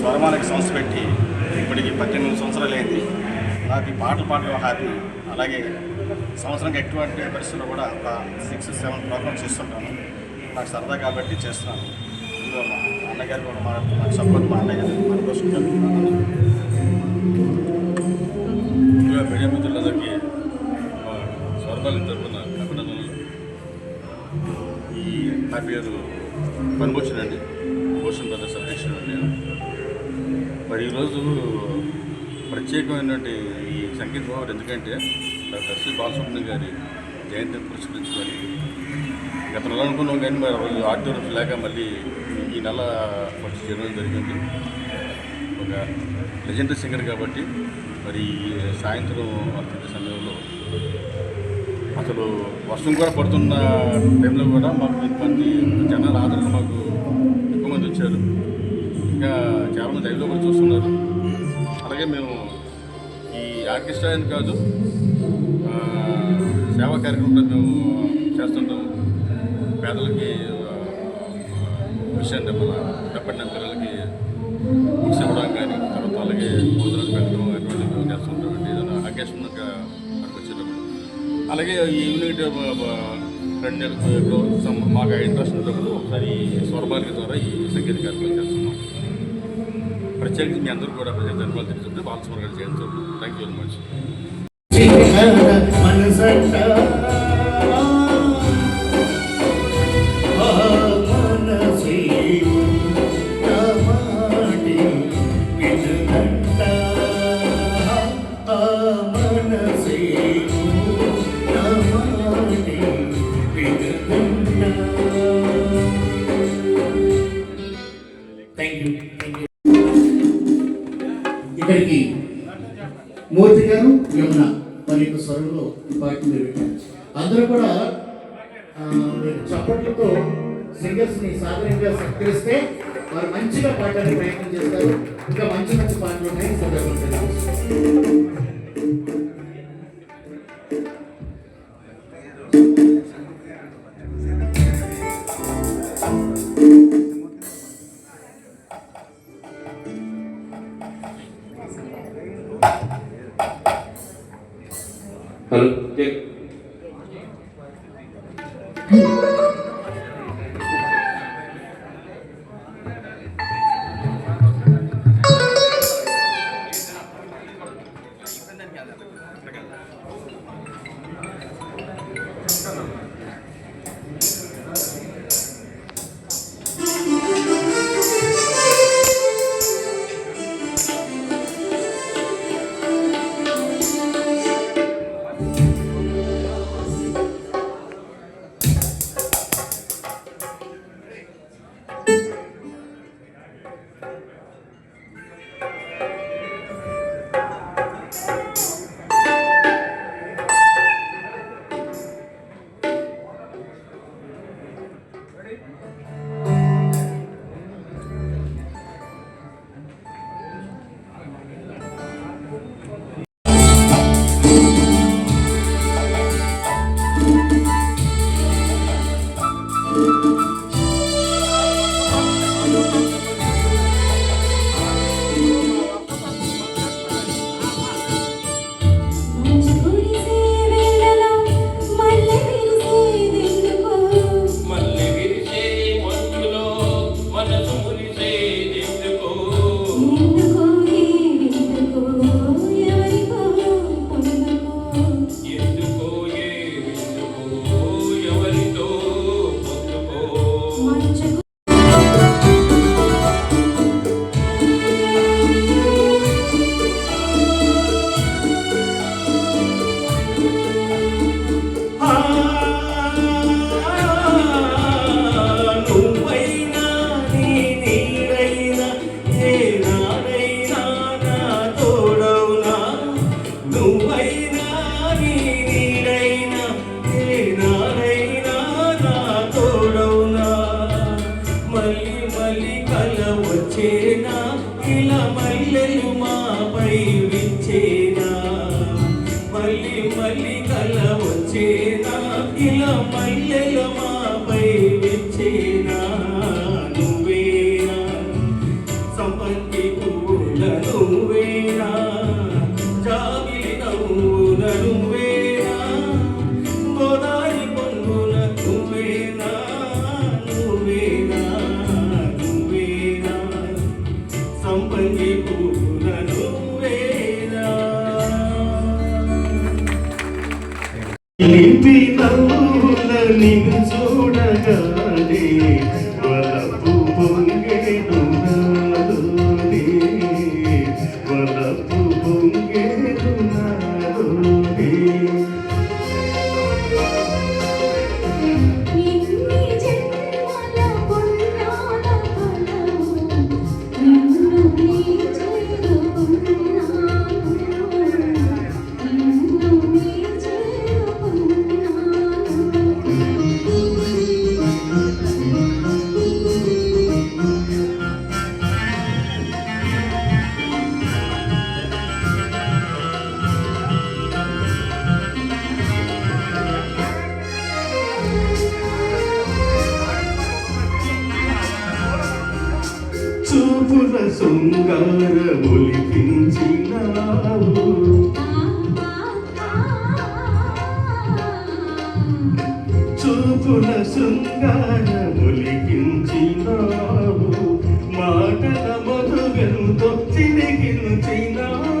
స్వరమానికి సంస్థ పెట్టి ఇప్పటికి పద్దెనిమిది సంవత్సరాలు అయింది. నాకు ఈ పాటలు పాడడం హ్యాపీ అలాగే సంవత్సరానికి ఎటువంటి పరిస్థితుల్లో కూడా ఒక సిక్స్ సెవెన్ ప్రోగ్రామ్స్ ఇస్తుంటాను నాకు సరదా కాబట్టి చేస్తున్నాను. ఇందులో మా అన్నగారు కూడా మా నాకు సపోర్ట్ మా అన్నగారు మన కోసం జరుగుతున్నాను ఇందులో మీడియా మిత్రులందరికీ స్వర్గాలు తరపున అభినందనలు. ఈ నా పేరు పనిభూషణ్ అండి. భూషణ్ బ్రదర్స్ అధ్యక్షుడు నేను. మరి ఈరోజు ప్రత్యేకమైనటువంటి ఈ సంగీత భావం ఎందుకంటే డాక్టర్ శ్రీ బాలసుబ్రహ్మణ్యం గారి జయంతిని పురస్కరించుకొని గత నెల అనుకున్నాం కానీ మరి ఆ రోజు ఆడిటోరియం లేక మళ్ళీ ఈ నెల ఫస్ట్ చేయడం జరిగింది. ఒక లెజెండరీ సింగర్ కాబట్టి మరి సాయంత్రం అత్యంత సమయంలో అసలు వర్షం కూడా పడుతున్న టైంలో కూడా మాకు ఇంతమంది జనాల ఆదరణ మాకు ఎక్కువ మంది వచ్చారు. ఇంకా చాలామంది లైవ్లో కూడా చూస్తున్నారు. అలాగే మేము ఈ ఆర్కెస్ట్రా అని కాదు సేవా కార్యక్రమం మేము చేస్తుంటాం. పేదలకి విషయం విషయాన్ని మన పిల్లలకి బుక్స్ ఇవ్వడం కానీ తర్వాత అలాగే భోజనాలు పెట్టడం అటువంటి మేము చేస్తుంటామండి ఏదైనా అకేషన్ వచ్చేటప్పుడు అలాగే ఈ ఈవినింగ్ రెండు నెలలు మాకు ఇంట్రెస్ట్ ఉన్నప్పుడు ఒకసారి స్వరబాలిక ద్వారా ఈ సంగీత కార్యక్రమం చేస్తాం. ప్రత్యేకించి మీ అందరూ కూడా ప్రజల ధన్యవాదాలు తెలుసుకుంటే బాలస్మరణ గారు చేయించారు thank you very much Murthy garu Yamuna వారి యొక్క స్వరంలో ఈ పాటను అందరూ కూడా చప్పట్లతో సింగర్స్ని సాధారణంగా సత్కరిస్తే వారు మంచిగా పాడడానికి ప్రయత్నం చేస్తారు ఇంకా మంచి మంచి పాటలు ఉన్నాయి Thank you. Ừ. Hello, check. చేత ఇలా మల్లెలమా చూపుల శృంగార ఒలికించినావు చూపుల శృంగార ఒలికించినావు మాటల మధుగంతో చిలికించినావు